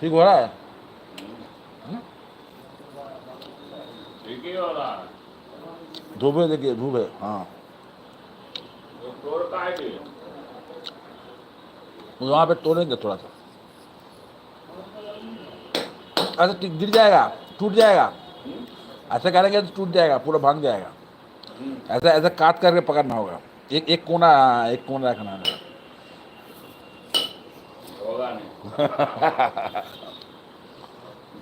ठीक हो रहा है? ठीक ही हो रहा है। धूप है देखिए धूप है हाँ। है वहाँ पे तोड़ेंगे थोड़ा सा। ऐसा टिक- गिर जाएगा टूट जाएगा। ऐसा करेंगे तो टूट जाएगा पूरा भाँग जाएगा। ऐसा ऐसा काट करके पकड़ना होगा। एक एक कोना एक कोना रखना है। होगा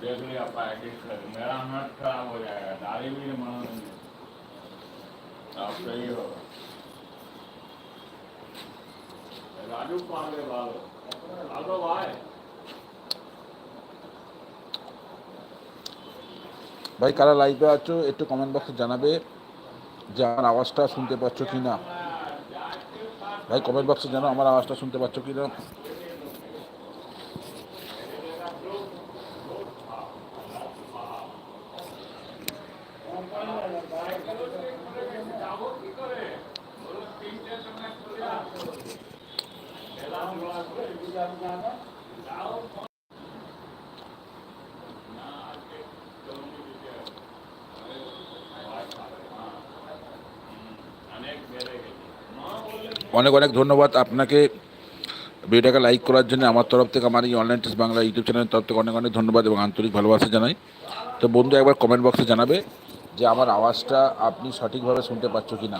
देख लिया पैकेट कर मेरा हाथ खराब हो जाएगा दाढ़ी भी नहीं बनाऊंगी अब सही होगा राजू पांडे बालो बालो भाई ভাই কারা লাইভে আছো একটু কমেন্ট বক্সে জানাবে যে আমার আওয়াজটা শুনতে পাচ্ছ কি না ভাই কমেন্ট বক্সে জানো আমার আওয়াজটা শুনতে পাচ্ছ কি না অনেক অনেক ধন্যবাদ আপনাকে ভিডিওটাকে লাইক করার জন্য আমার তরফ থেকে আমার এই অনলাইন টেস্ট বাংলা ইউটিউব চ্যানেলের তরফ থেকে অনেক অনেক ধন্যবাদ এবং আন্তরিক ভালোবাসা জানাই। তো বন্ধু, একবার কমেন্ট বক্সে জানাবে যে আমার আওয়াজটা আপনি সঠিকভাবে শুনতে পাচ্ছ কি না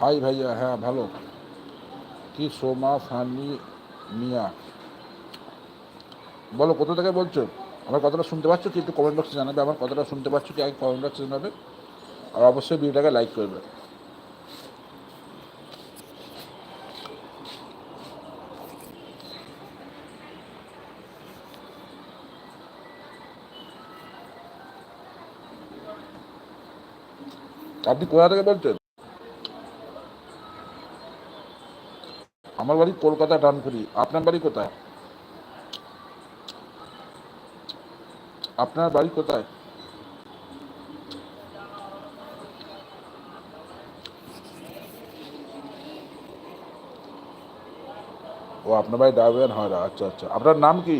হাই ভাইয়া হ্যাঁ ভালো। কি সোমা ফানি মিয়া? বলো, কোথা থেকে বলছো? আমার কথাটা শুনতে পাচ্ছ কি? একটু কমেন্ট বক্সে জানাবে। আমার কথাটা শুনতে পাচ্ছ কি? আগে কমেন্ট বক্সে জানাবে। আর অবশ্যই ভিডিওটাকে লাইক করবে। আপনি কোথা থেকে বলছেন? আমার বাড়ি কলকাতা ডানপুরি আপনার বাড়ি কোথায়? আপনার বাড়ি কোথায়? ও, আপনার বাড়ি ডাবেন হয় আচ্ছা আচ্ছা। আপনার নাম কি?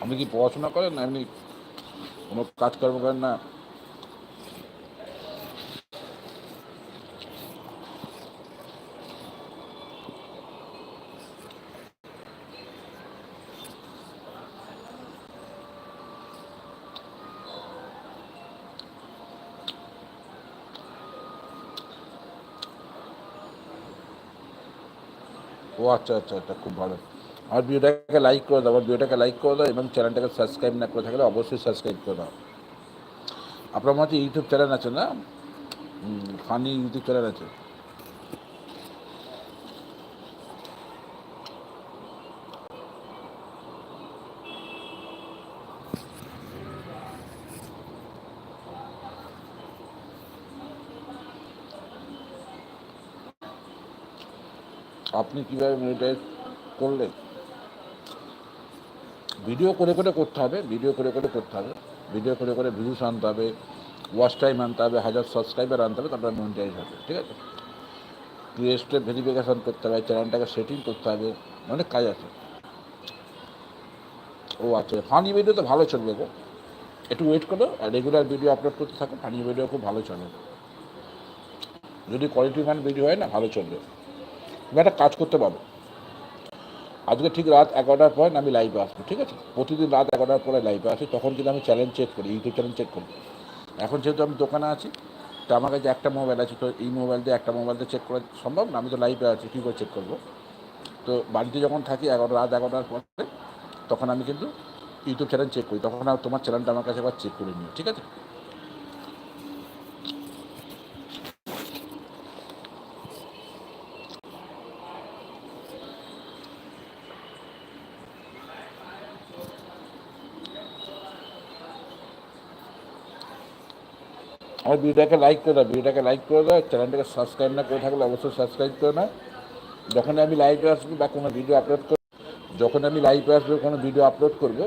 আপনি কি পড়াশোনা করেন না? এমনি কোনো কাজকর্ম করেন না? ও আচ্ছা আচ্ছা আচ্ছা খুব ভালো। আমার ভিডিওটাকে লাইক করে দাও আমার ভিডিওটাকে লাইক করে দাও, এবং চ্যানেলটাকে সাবস্ক্রাইব না করে থাকলে অবশ্যই সাবস্ক্রাইব করে দাও। আপনার মধ্যে ইউটিউব চ্যানেল আছে না? ফানি ইউটিউব চ্যানেল আছে? আপনি কীভাবে মনিটাইজ করলেন? ভিডিও করে করে করতে হবে ভিডিও করে করে করতে হবে ভিডিও করে করে ভিউস আনতে হবে ওয়াচ টাইম আনতে হবে, হাজার সাবস্ক্রাইবার আনতে হবে, তারপরে মনিটাইজ হবে, ঠিক আছে? ক্রিয়েস্টের ভেরিফিকেশান করতে হবে চ্যানেলটাকে সেটিং করতে হবে, অনেক কাজ আছে। ও আচ্ছা ফানি ভিডিও তো ভালো চলবে গো। একটু ওয়েট করো, আর রেগুলার ভিডিও আপলোড করতে থাকো ফানি ভিডিও খুব ভালো চলে যদি কোয়ালিটি ম্যান ভিডিও হয় না, ভালো চলবে। তুমি একটা কাজ করতে পারো। আজকে ঠিক রাত এগারোটার পর আমি লাইভে আসব, ঠিক আছে? প্রতিদিন রাত এগারোটার পরে লাইভে আসি, তখন কিন্তু আমি চ্যানেল চেক করি ইউটিউব চ্যানেল চেক করি। এখন যেহেতু আমি দোকানে আছি, তো আমার কাছে একটা মোবাইল আছে, তো এই মোবাইল দিয়ে একটা মোবাইল দিয়ে চেক করা সম্ভব না? আমি তো লাইভে আছি কী করে চেক করব। তো বাড়িতে যখন থাকি, এগারো, রাত এগারোটার পরে, তখন আমি কিন্তু ইউটিউব চ্যানেল চেক করি। তখন আর তোমার চ্যানেলটা আমার কাছে একবার চেক করে নিও, ঠিক আছে? আমার ভিডিওটাকে লাইক করে দাও, ভিডিওটাকে লাইক করে দাও চ্যানেলটাকে সাবস্ক্রাইব না করে থাকলে অবশ্যই সাবস্ক্রাইব করে না। যখন আমি লাইভে আসব বা কোনো ভিডিও আপলোড করব যখন আমি লাইভে আসব, কোনো ভিডিও আপলোড করব,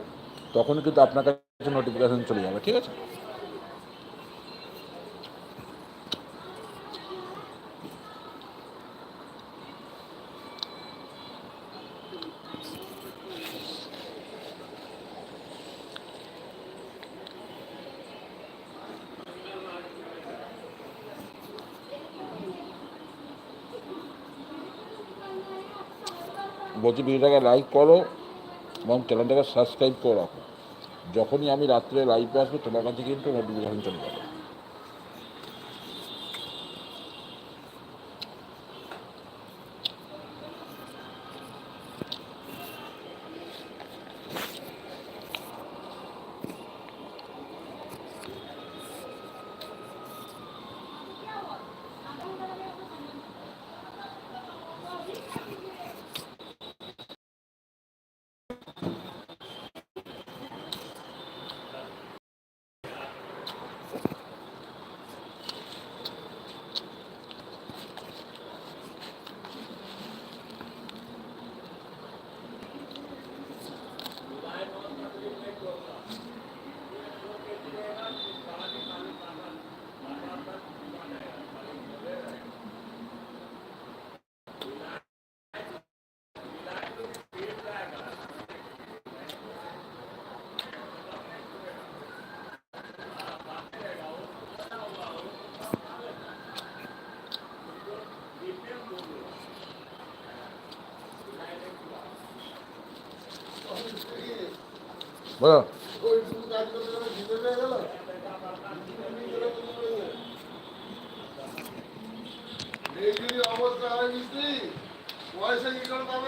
তখন কিন্তু আপনার কাছে নোটিফিকেশান চলে যাবে, ঠিক আছে? বলছি, ভিডিওটাকে লাইক করো এবং চ্যানেলটাকে সাবস্ক্রাইব করে রাখো। যখনই আমি রাত্রে লাইভে আসব, তোমার কাছে কিন্তু নোটিফিকেশন চলে যাবে।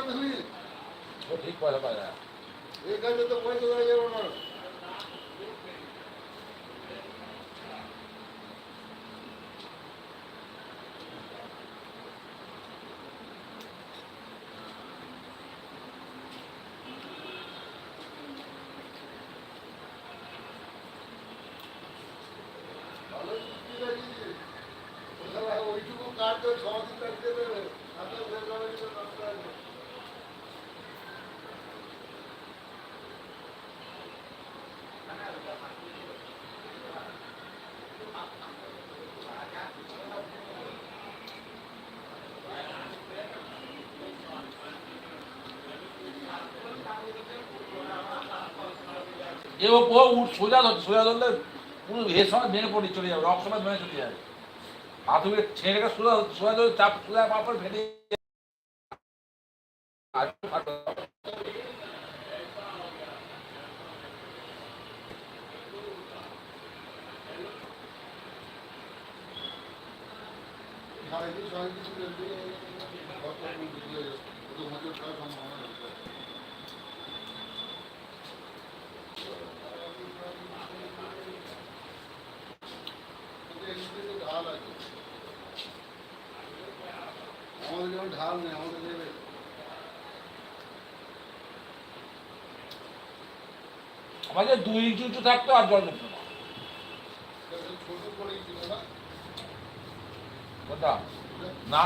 তুমি ঠিক পয়সা পাওয়া যায় এখানে তো পয়সা দেওয়া যাবে না ভালো মিস্ত্রি লাগিয়েছে। ওখানে ওইটুকু কাঠ তো ছ দিন লাগতে দেবে আপনার বেতনের জন্য নষ্ট আছে এ ও সোজা সোজা ধরলে পুরো এর সময় ভেঙে পড়ে চলে যাবে, রক সময় ভেঙে চলে যাবে। হাত উঠে ছেড়ে সোজা সোজা ধরে চাপ, সোজা ভেঙে সারাদিন সবাই কিছু করবে, কত বুঝলে, কত মজুর খাওয়ার সম্ভাবনা আছে। কিন্তু এর মধ্যে তো ঢাল আছে। আমাদের যেমন ঢাল নেই আমাদের দেবে। আমাদের দুই ইঞ্চি উঁচু থাকতো আর জল ঢুকতো না। ছোট ছিল না? না।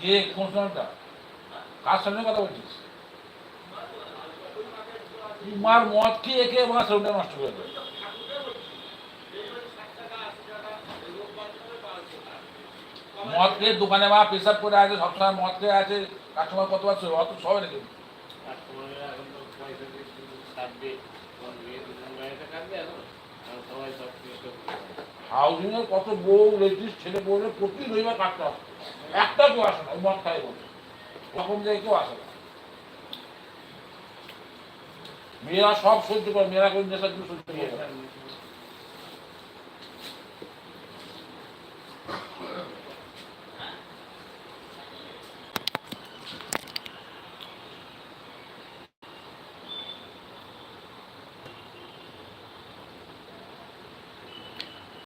কে কোন সময়টা কার সামনে কথা বলছিস? তোমার মদ খেয়ে খেয়ে আমার শরীরটা নষ্ট করে দেবে মদ খেয়ে দোকানে মা পেশাব করে আছে সবসময় মদ খেয়ে আছে কাস্টমার কত আছে অত সবাই নাকি করবে। হাউজিং এর কত বউ লেডিস ছেলে বউরে প্রতি রবিবার কাটতে একটা কেউ আসে না মদ খাই বলে। তখন থেকে কেউ আসে না। মেয়েরা সব সহ্য করে মেয়েরা কোনো নেশা কিন্তু সহ্য করে?